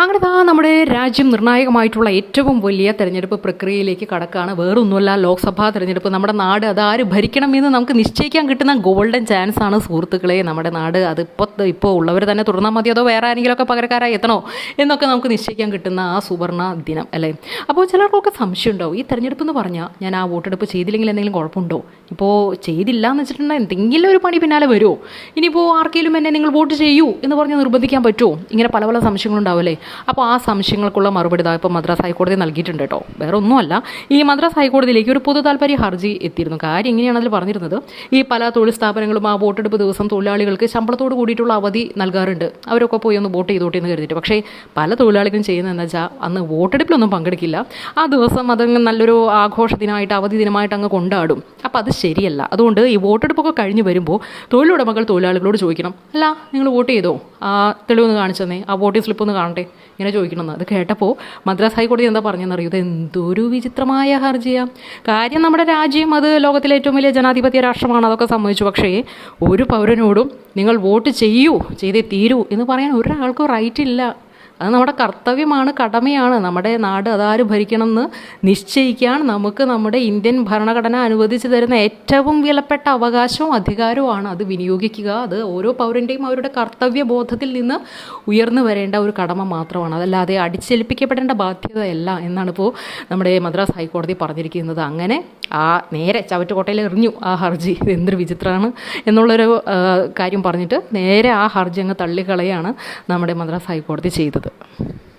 അങ്ങനെ താ നമ്മുടെ രാജ്യം നിർണായകമായിട്ടുള്ള ഏറ്റവും വലിയ തെരഞ്ഞെടുപ്പ് പ്രക്രിയയിലേക്ക് കടക്കാണ്. വേറൊന്നുമല്ല ലോക്സഭാ തെരഞ്ഞെടുപ്പ്. നമ്മുടെ നാട് അത് ആര് ഭരിക്കണമെന്ന് നമുക്ക് നിശ്ചയിക്കാൻ കിട്ടുന്ന ഗോൾഡൻ ചാൻസ് ആണ് സുഹൃത്തുക്കളെ. നമ്മുടെ നാട് അതിപ്പോൾ ഇപ്പോൾ ഉള്ളവർ തന്നെ തുടർന്നാൽ മതി അതോ വേറെ ആരെങ്കിലുമൊക്കെ പകരക്കാരായി എത്തണോ എന്നൊക്കെ നമുക്ക് നിശ്ചയിക്കാൻ കിട്ടുന്ന ആ സുവർണ ദിനം അല്ലേ? അപ്പോൾ ചിലർക്കൊക്കെ സംശയം ഉണ്ടാവും. ഈ തെരഞ്ഞെടുപ്പ് എന്ന് പറഞ്ഞാൽ ഞാൻ ആ വോട്ടെടുപ്പ് ചെയ്തില്ലെങ്കിൽ എന്തെങ്കിലും കുഴപ്പമുണ്ടോ? ഇപ്പോൾ ചെയ്തില്ല എന്ന് വെച്ചിട്ടുണ്ടെങ്കിൽ എന്തെങ്കിലും ഒരു പണി പിന്നാലെ വരുമോ? ഇനിയിപ്പോൾ ആർക്കെങ്കിലും എന്നെ നിങ്ങൾ വോട്ട് ചെയ്യൂ എന്ന് പറഞ്ഞ് നിർബന്ധിക്കാൻ പറ്റുമോ? ഇങ്ങനെ പല പല സംശയങ്ങളുണ്ടാവില്ലേ അപ്പോൾ ആ സംശയങ്ങൾക്കുള്ള മറുപടി ഇതാ ഇപ്പോൾ മദ്രാസ് ഹൈക്കോടതി നൽകിയിട്ടുണ്ട് കേട്ടോ. വേറെ ഒന്നുമല്ല. ഈ മദ്രാസ് ഹൈക്കോടതിയിലേക്ക് ഒരു പൊതു താല്പര്യ ഹർജി എത്തിയിരുന്നു. കാര്യം ഇങ്ങനെയാണ് അതിൽ പറഞ്ഞിരുന്നത്. ഈ പല തൊഴിൽ സ്ഥാപനങ്ങളും ആ വോട്ടെടുപ്പ് ദിവസം തൊഴിലാളികൾക്ക് ശമ്പളത്തോട് കൂടിയിട്ടുള്ള അവധി നൽകാറുണ്ട്. അവരൊക്കെ പോയി ഒന്ന് വോട്ട് ചെയ്തോട്ടെ എന്ന് കരുതിയിട്ട്. പക്ഷേ പല തൊഴിലാളികളും ചെയ്യുന്നതെന്ന് വെച്ചാൽ അന്ന് വോട്ടെടുപ്പിലൊന്നും പങ്കെടുക്കില്ല. ആ ദിവസം അതങ്ങ് നല്ലൊരു ആഘോഷ ദിനമായിട്ട് അവധി ദിനമായിട്ട് അങ്ങ് കൊണ്ടാടും. അപ്പോൾ അത് ശരിയല്ല. അതുകൊണ്ട് ഈ വോട്ടെടുപ്പൊക്കെ കഴിഞ്ഞ് വരുമ്പോൾ തൊഴിലുടമകൾ തൊഴിലാളികളോട് ചോദിക്കണം. അല്ല നിങ്ങൾ വോട്ട് ചെയ്തോ? ആ തെളിവൊന്ന് കാണിച്ചു തന്നെ ആ വോട്ടിംഗ് സ്ലിപ്പ് ഒന്ന് കാണട്ടെ. ഇങ്ങനെ ചോദിക്കണമെന്ന്. അത് കേട്ടപ്പോൾ മദ്രാസ് ഹൈക്കോടതി എന്താ പറഞ്ഞെന്നറിയോ ഇത് എന്തൊരു വിചിത്രമായ ഹർജിയാണ് കാര്യം നമ്മുടെ രാജ്യം അത് ലോകത്തിലെ ഏറ്റവും വലിയ ജനാധിപത്യ രാഷ്ട്രമാണ് അതൊക്കെ സംഭവിച്ചു പക്ഷേ ഒരു പൗരനോടും നിങ്ങൾ വോട്ട് ചെയ്യൂ ചെയ്തേ തീരൂ എന്ന് പറയാൻ ഒരാൾക്കും റൈറ്റ് ഇല്ല. അത് നമ്മുടെ കർത്തവ്യമാണ് കടമയാണ്. നമ്മുടെ നാട് അതാര് ഭരിക്കണമെന്ന് നിശ്ചയിക്കാൻ നമുക്ക് നമ്മുടെ ഇന്ത്യൻ ഭരണഘടന അനുവദിച്ചു തരുന്ന ഏറ്റവും വിലപ്പെട്ട അവകാശവും അധികാരവുമാണ് അത് വിനിയോഗിക്കുക. അത് ഓരോ പൗരന്റെയും അവരുടെ കർത്തവ്യ ബോധത്തിൽ നിന്ന് ഉയർന്നു വരേണ്ട ഒരു കടമ മാത്രമാണ്. അതല്ലാതെ അടിച്ചേൽപ്പിക്കപ്പെടേണ്ട ബാധ്യതയല്ല എന്നാണ് ഇപ്പോൾ നമ്മുടെ മദ്രാസ് ഹൈക്കോടതി പറഞ്ഞിരിക്കുന്നത്. അങ്ങനെ ആ നേരെ ചവറ്റുകോട്ടയിൽ എറിഞ്ഞു ആ ഹർജി. ഇത് എന്തൊരു വിചിത്രമാണ് എന്നുള്ളൊരു കാര്യം പറഞ്ഞിട്ട് നേരെ ആ ഹർജി അങ്ങ് തള്ളിക്കളയാണ് നമ്മുടെ മദ്രാസ് ഹൈക്കോടതി ചെയ്തത്. 嗯。